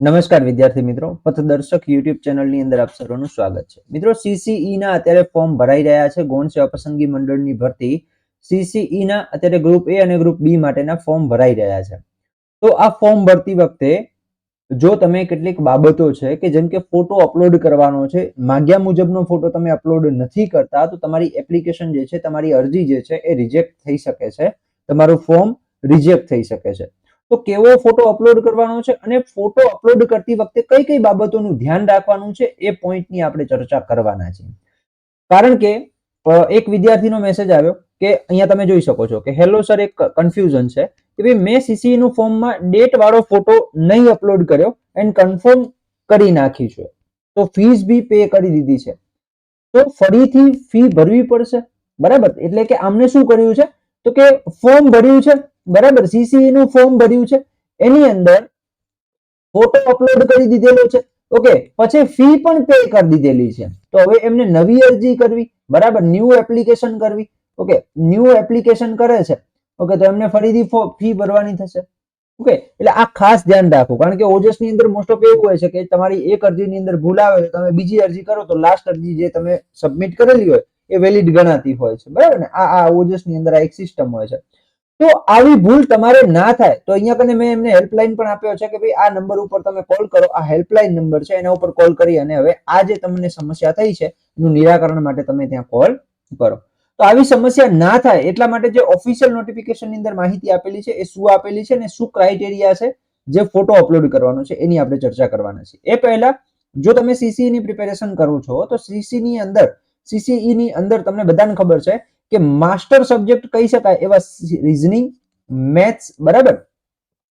નમસ્કાર વિદ્યાર્થી મિત્રો, પથદર્શક યુટ્યુબ ચેનલની અંદર આપ સર્વનું સ્વાગત છે. મિત્રો સીસીઈ ના અત્યારે ફોર્મ ભરાઈ રહ્યા છે. ગૌણ સેવા પસંદગી મંડળની ભરતી સીસીઈ ના અત્યારે ગ્રુપ એ અને ગ્રુપ બી માટેના ફોર્મ ભરાઈ રહ્યા છે. તો આ ફોર્મ ભરતી વખતે જો તમે કેટલીક બાબતો છે કે જેમ કે ફોટો અપલોડ કરવાનો છે, માગ્યા મુજબનો ફોટો તમે અપલોડ નથી કરતા, તો તમારી એપ્લિકેશન જે છે, તમારી અરજી જે છે, એ રિજેક્ટ થઈ શકે છે. તમારું ફોર્મ રિજેક્ટ થઈ શકે છે. તો કેવો ફોટો અપલોડ કરવાનો છે અને ફોટો અપલોડ કરતી વખતે કઈ કઈ બાબતોનું ધ્યાન રાખવાનું છે એ પોઈન્ટની આપણે ચર્ચા કરવાના છે કારણ કે એક વિદ્યાર્થીનો મેસેજ આવ્યો કે અહીંયા તમે જોઈ શકો છો કે હેલો સર એક કન્ફ્યુઝન છે કે ભાઈ મેં સીસી નું ફોર્મમાં ડેટ વાળો ફોટો નહીં અપલોડ કર્યો એન્ડ કન્ફર્મ કરી નાખી છે. તો ફીસ બી પે કરી દીધી છે. તો ફરીથી ફી ભરવી પડશે. બરાબર? એટલે કે આમને શું કર્યું છે? તો કે ફોર્મ ભર્યું છે. બરાબર? સીસીઈ નું ફોર્મ ભર્યું છે. એની અંદર ફોટો અપલોડ કરી દીધેલો છે. ઓકે પછી ફી પણ પે કરી દીધેલી છે. તો હવે એમને નવી અરજી કરવી, બરાબર? ન્યૂ એપ્લિકેશન કરવી. ઓકે ન્યૂ એપ્લિકેશન કરે છે. ઓકે તો એમને ફરીથી ફી ભરવાની થશે. ઓકે એટલે આ ખાસ ધ્યાન રાખો. કારણ કે ઓજસની અંદર મોસ્ટ ઓફ એવું હોય છે કે તમારી એક અરજીની અંદર ભૂલ આવે તો તમે બીજી અરજી કરો, તો લાસ્ટ અરજી જે તમે સબમિટ કરેલી હોય એ વેલિડ ગણાતી હોય છે. બરાબર ને? આ આ ઓજસની અંદર આ એક સિસ્ટમ હોય છે. તો આવી ભૂલ તમારે ના થાય. તો અહીંયા કને મેં એમને હેલ્પલાઇન પણ આપ્યો છે કે ભાઈ આ નંબર ઉપર તમે કોલ કરો. આ હેલ્પલાઇન નંબર છે, એના ઉપર કોલ કરી અને હવે આ જે તમને સમસ્યા થઈ છે, એનું નિરાકરણ માટે તમે ત્યાં કોલ કરો. તો આવી સમસ્યા ના થાય એટલા માટે જે ઓફિશિયલ નોટિફિકેશનની અંદર માહિતી આપેલી છે, એ શું આપેલી છે ને શું ક્રાઇટેરિયા છે, જે ફોટો અપલોડ કરવાનો છે, એની આપણે ચર્ચા કરવાના છે. એ પહેલા જો તમે સીસીઈ ની પ્રિપેરેશન કરો છો, તો સીસી ની અંદર સીસીઈ ની અંદર તમને બધાને ખબર છે કે માસ્ટર સબ્જેક્ટ કહી શકાય એવા રીઝનિંગ મેથ્સ બરાબર?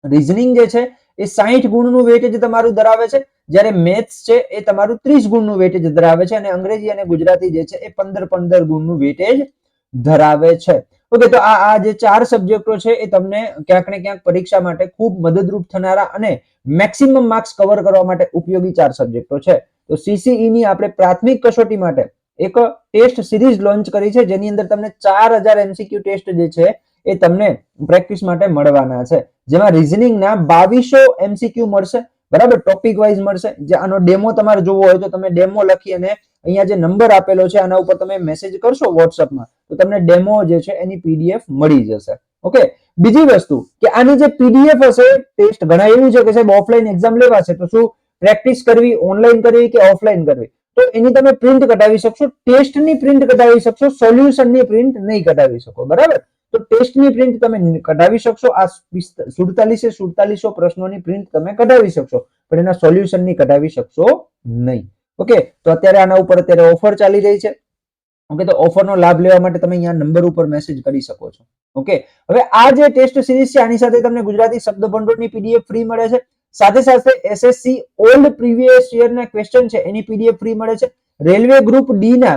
રીઝનિંગ જે છે એ સાહીઠ ગુણનું વેટેજ તમારું ધરાવે છે. જ્યારે મેથ્સ છે એ તમારું ત્રીસ ગુણનું વેટેજ ધરાવે છે અને અંગ્રેજી અને ગુજરાતી જે છે એ પંદર પંદર ગુણનું વેટેજ ધરાવે છે. ઓકે તો આ આ જે ચાર સબ્જેક્ટો છે એ તમને ક્યાંક ને ક્યાંક પરીક્ષા માટે ખૂબ મદદરૂપ થનારા અને મેક્સિમમ માર્ક્સ કવર કરવા માટે ઉપયોગી ચાર સબ્જેક્ટો છે. તો સીસીઈ ની આપણે પ્રાથમિક કસોટી માટે એક ટેસ્ટ સિરીઝ લોન્ચ કરી છે, જેની અંદર તમને ચાર હજાર એમસીક્યુ ટેસ્ટ જે છે, એ તમને પ્રેક્ટિસ માટે મળવાના છે. જેમાં રિઝનિંગના બાવીસો એમસીક્યુ મળશે, બરાબર? ટોપિક વાઇઝ મળશે. જે આનો ડેમો તમારે જોવો હોય તો તમે ડેમો લખી અને અહીંયા જે નંબર આપેલો છે, આના ઉપર તમે મેસેજ કરશો વોટ્સઅપમાં તો તમને ડેમો જે છે, એની પીડીએફ મળી જશે. ઓકે બીજી વસ્તુ, કે આની જે પીડીએફ હશે ટેસ્ટ ઘણા એવું છે કે સાહેબ ઓફલાઈન એક્ઝામ લેવા છે તો શું પ્રેક્ટિસ કરવી ઓનલાઈન કરવી કે ઓફલાઈન કરવી? તો એની તમે પ્રિન્ટ કઢાવી શકશો, ટેસ્ટની પ્રિન્ટ કઢાવી શકશો, સોલ્યુશનની પ્રિન્ટ નહીં કઢાવી શકો, બરાબર? તો ટેસ્ટની પ્રિન્ટ તમે કઢાવી શકશો, આ સુડતાલીસે સુડતાલીસો પ્રશ્નોની પ્રિન્ટ તમે કઢાવી શકશો, પણ એના સોલ્યુશનની કઢાવી શકશો નહીં. ઓકે, તો અત્યારે આના ઉપર અત્યારે ઓફર ચાલી રહી છે. ઓકે, તો ઓફરનો લાભ લેવા માટે તમે અહીંયા નંબર ઉપર મેસેજ કરી શકો છો. ઓકે, હવે આ જે ટેસ્ટ સિરીઝ છે, આની સાથે તમને ગુજરાતી શબ્દ ભંડોળની પીડીએફ ફ્રી મળે છે. સાથે સાથે એસએસસી ઓલ્ડ પ્રીવિયસ યરના ક્વેશ્ચન છે, એની પીડીએફ ફ્રી મળે છે. રેલવે ગ્રુપ ડી ના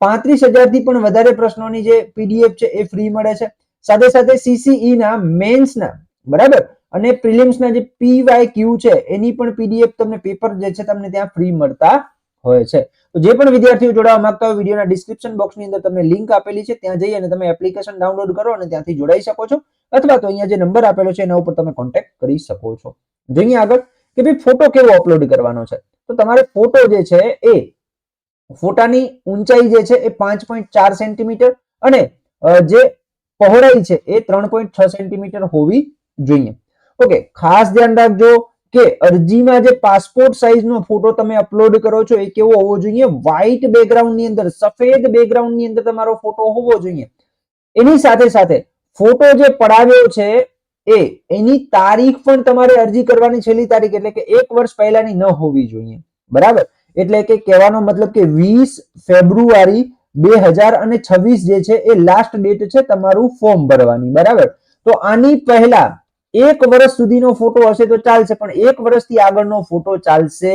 પાંત્રીસથી પણ વધારે પ્રશ્નોની જે પીડીએફ છે, એ ફ્રી મળે છે. સાથે સાથે સીસીઈ ના મેન્સ ના, બરાબર? અને પ્રિલિમ્સ ના જે પીવાય ક્યુ છે, એની પણ પીડીએફ તમને પેપર જે છે, તમને ત્યાં ફ્રી મળતા હોય છે. તો જે પણ વિદ્યાર્થીઓ જોડાવા માંગતા હોય, વિડીયોના ડિસ્ક્રિપ્શન બોક્સની અંદર તમને લિંક આપેલી છે. ત્યાં જઈ અને તમે એપ્લિકેશન ડાઉનલોડ કરો અને ત્યાંથી જોડાઈ શકો છો. અથવા તો અહીંયા જે નંબર આપેલો છે, એના ઉપર તમે કોન્ટેક્ટ કરી શકો છો. જોઈએ આગળ કે ભાઈ ફોટો કેવો અપલોડ કરવાનો છે? તો તમારે ફોટો જે છે એ ફોટાની ઊંચાઈ જે છે એ પાંચ પોઈન્ટ ચાર સેન્ટીમીટર અને જે પહોળાઈ છે એ ત્રણ પોઈન્ટ છ સેન્ટીમીટર હોવી જોઈએ. ઓકે, ખાસ ધ્યાન રાખજો. કે અરજીમાં જે પાસપોર્ટ સાઇઝનો ફોટો તમે અપલોડ કરો છો એ કેવો હોવો જોઈએ? વ્હાઈટ બેકગ્રાઉન્ડની અંદર, સફેદ બેકગ્રાઉન્ડની અંદર તમારો ફોટો હોવો જોઈએ. એની સાથે સાથે ફોટો જે પડાવ્યો છે એ, એની તારીખ પણ તમારે અરજી કરવાની છેલ્લી તારીખ, એટલે કે એક વર્ષ પહેલાની ન હોવી જોઈએ. બરાબર? એટલે કે કહેવાનો મતલબ કે વીસ ફેબ્રુઆરી બે હજાર અને છવ્વીસ જે છે એ લાસ્ટ ડેટ છે તમારું ફોર્મ ભરવાની. બરાબર? તો આની પહેલા એક વર્ષ સુધીનો ફોટો હશે તો ચાલશે, પણ એક વર્ષથી આગળનો ફોટો ચાલશે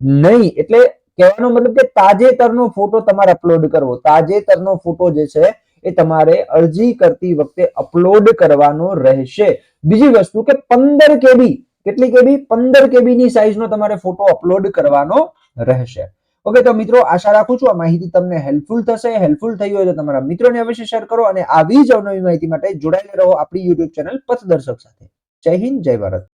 નહીં. એટલે કહેવાનો મતલબ કે તાજેતરનો ફોટો તમારે અપલોડ કરવો. તાજેતરનો ફોટો જે છે એ તમારે અરજી કરતી વખતે અપલોડ કરવાનો રહેશે. બીજી વસ્તુ કે પંદર કેબી, કેટલી કેબી? પંદર કેબી ની સાઈઝનો તમારે ફોટો અપલોડ કરવાનો રહેશે. ઓકે તો મિત્રો આશા રાખું છું આ માહિતી તમને હેલ્પફુલ થશે. હેલ્પફુલ થઈ હોય તો તમારા મિત્રોને અવશ્ય શેર કરો અને આવી જ અવનવી માહિતી માટે જોડાયેલા રહો આપણી યુટ્યુબ ચેનલ પથદર્શક સાથે. જય હિન્દ જય ભારત.